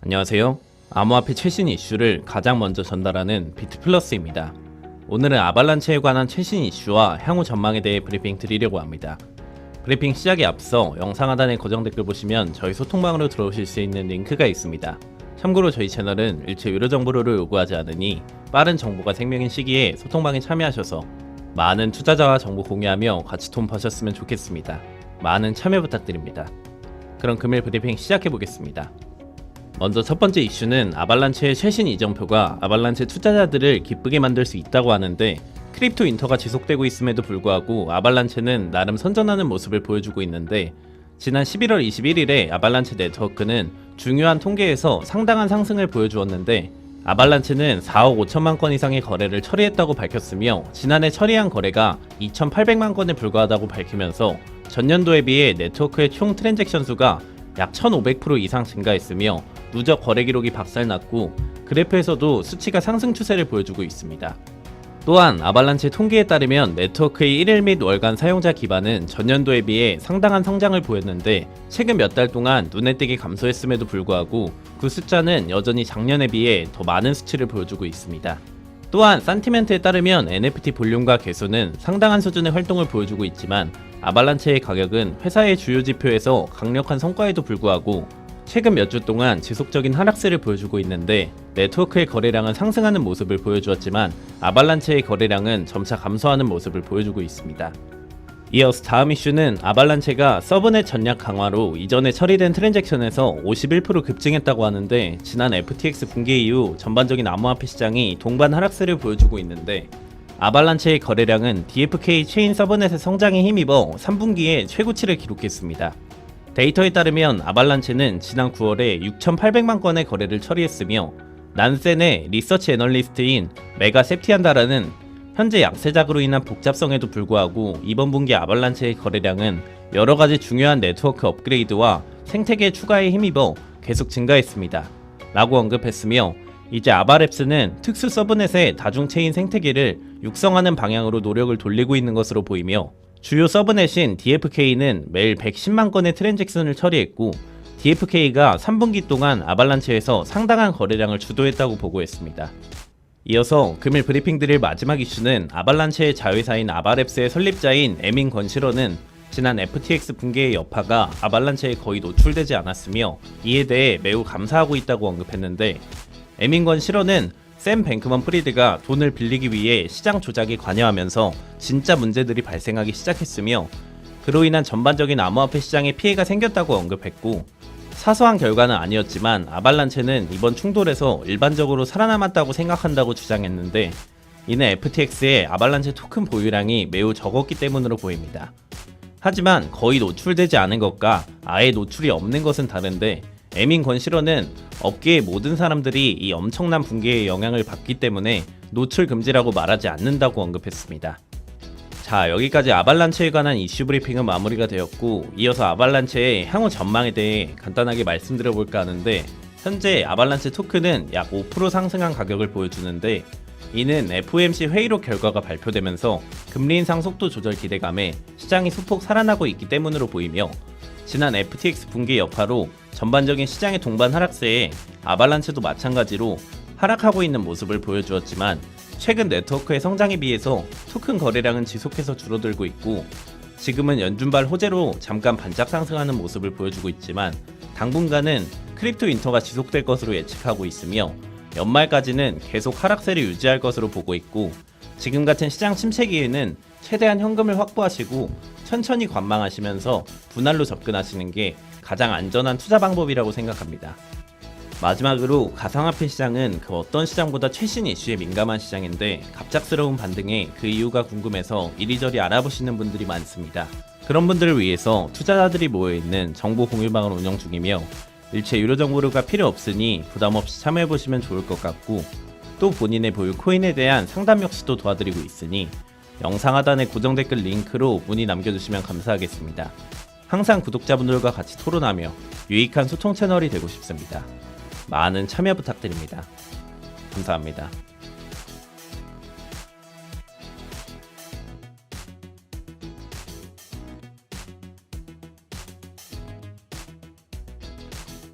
안녕하세요. 암호화폐 최신 이슈를 가장 먼저 전달하는 비트플러스입니다. 오늘은 아발란체에 관한 최신 이슈와 향후 전망에 대해 브리핑 드리려고 합니다. 브리핑 시작에 앞서 영상 하단에 고정 댓글 보시면 저희 소통방으로 들어오실 수 있는 링크가 있습니다. 참고로 저희 채널은 일체 유료 정보를 요구하지 않으니 빠른 정보가 생명인 시기에 소통방에 참여하셔서 많은 투자자와 정보 공유하며 같이 돈 버셨으면 좋겠습니다. 많은 참여 부탁드립니다. 그럼 금일 브리핑 시작해 보겠습니다. 먼저 첫 번째 이슈는 아발란체의 최신 이정표가 아발란체 투자자들을 기쁘게 만들 수 있다고 하는데 크립토 인터가 지속되고 있음에도 불구하고 아발란체는 나름 선전하는 모습을 보여주고 있는데 지난 11월 21일에 아발란체 네트워크는 중요한 통계에서 상당한 상승을 보여주었는데 아발란체는 4억 5천만 건 이상의 거래를 처리했다고 밝혔으며 지난해 처리한 거래가 2,800만 건에 불과하다고 밝히면서 전년도에 비해 네트워크의 총 트랜잭션 수가 약 1,500% 이상 증가했으며 누적 거래 기록이 박살났고 그래프에서도 수치가 상승 추세를 보여주고 있습니다. 또한 아발란체 통계에 따르면 네트워크의 1일 및 월간 사용자 기반은 전년도에 비해 상당한 성장을 보였는데 최근 몇 달 동안 눈에 띄게 감소했음에도 불구하고 그 숫자는 여전히 작년에 비해 더 많은 수치를 보여주고 있습니다. 또한 산티멘트에 따르면 NFT 볼륨과 개수는 상당한 수준의 활동을 보여주고 있지만 아발란체의 가격은 회사의 주요 지표에서 강력한 성과에도 불구하고 최근 몇 주 동안 지속적인 하락세를 보여주고 있는데 네트워크의 거래량은 상승하는 모습을 보여주었지만 아발란체의 거래량은 점차 감소하는 모습을 보여주고 있습니다. 이어서 다음 이슈는 아발란체가 서브넷 전략 강화로 이전에 처리된 트랜잭션에서 51% 급증했다고 하는데 지난 FTX 붕괴 이후 전반적인 암호화폐 시장이 동반 하락세를 보여주고 있는데 아발란체의 거래량은 DFK 체인 서브넷의 성장에 힘입어 3분기에 최고치를 기록했습니다. 데이터에 따르면 아발란체는 지난 9월에 6,800만 건의 거래를 처리했으며 난센의 리서치 애널리스트인 메가 세프티안다라는 현재 약세작으로 인한 복잡성에도 불구하고 이번 분기 아발란체의 거래량은 여러 가지 중요한 네트워크 업그레이드와 생태계 추가에 힘입어 계속 증가했습니다. 라고 언급했으며 이제 아바랩스는 특수 서브넷의 다중체인 생태계를 육성하는 방향으로 노력을 돌리고 있는 것으로 보이며 주요 서브넷인 DFK는 매일 110만 건의 트랜잭션을 처리했고 DFK가 3분기 동안 아발란체에서 상당한 거래량을 주도했다고 보고했습니다. 이어서 금일 브리핑 드릴 마지막 이슈는 아발란체의 자회사인 아바랩스의 설립자인 에민 건실러는 지난 FTX 붕괴의 여파가 아발란체에 거의 노출되지 않았으며 이에 대해 매우 감사하고 있다고 언급했는데 에민건 실러는 샘 뱅크먼 프리드가 돈을 빌리기 위해 시장 조작에 관여하면서 진짜 문제들이 발생하기 시작했으며 그로 인한 전반적인 암호화폐 시장에 피해가 생겼다고 언급했고 사소한 결과는 아니었지만 아발란체는 이번 충돌에서 일반적으로 살아남았다고 생각한다고 주장했는데 이는 FTX의 아발란체 토큰 보유량이 매우 적었기 때문으로 보입니다. 하지만 거의 노출되지 않은 것과 아예 노출이 없는 것은 다른데 에민 권실러는 업계의 모든 사람들이 이 엄청난 붕괴의 영향을 받기 때문에 노출 금지라고 말하지 않는다고 언급했습니다. 자, 여기까지 아발란체에 관한 이슈 브리핑은 마무리가 되었고 이어서 아발란체의 향후 전망에 대해 간단하게 말씀드려 볼까 하는데 현재 아발란체 토큰은 약 5% 상승한 가격을 보여주는데 이는 FOMC 회의록 결과가 발표되면서 금리 인상 속도 조절 기대감에 시장이 소폭 살아나고 있기 때문으로 보이며 지난 FTX 붕괴 여파로 전반적인 시장의 동반 하락세에 아발란체도 마찬가지로 하락하고 있는 모습을 보여주었지만 최근 네트워크의 성장에 비해서 토큰 거래량은 지속해서 줄어들고 있고 지금은 연준발 호재로 잠깐 반짝 상승하는 모습을 보여주고 있지만 당분간은 크립토 인터가 지속될 것으로 예측하고 있으며 연말까지는 계속 하락세를 유지할 것으로 보고 있고 지금 같은 시장 침체기에는 최대한 현금을 확보하시고 천천히 관망하시면서 분할로 접근하시는 게 가장 안전한 투자 방법이라고 생각합니다. 마지막으로 가상화폐 시장은 그 어떤 시장보다 최신 이슈에 민감한 시장인데 갑작스러운 반등에 그 이유가 궁금해서 이리저리 알아보시는 분들이 많습니다. 그런 분들을 위해서 투자자들이 모여있는 정보 공유방을 운영 중이며 일체 유료 정보가 필요 없으니 부담 없이 참여해 보시면 좋을 것 같고 또 본인의 보유 코인에 대한 상담 역시도 도와드리고 있으니 영상 하단의 고정 댓글 링크로 문의 남겨주시면 감사하겠습니다. 항상 구독자분들과 같이 토론하며 유익한 소통 채널이 되고 싶습니다. 많은 참여 부탁드립니다. 감사합니다.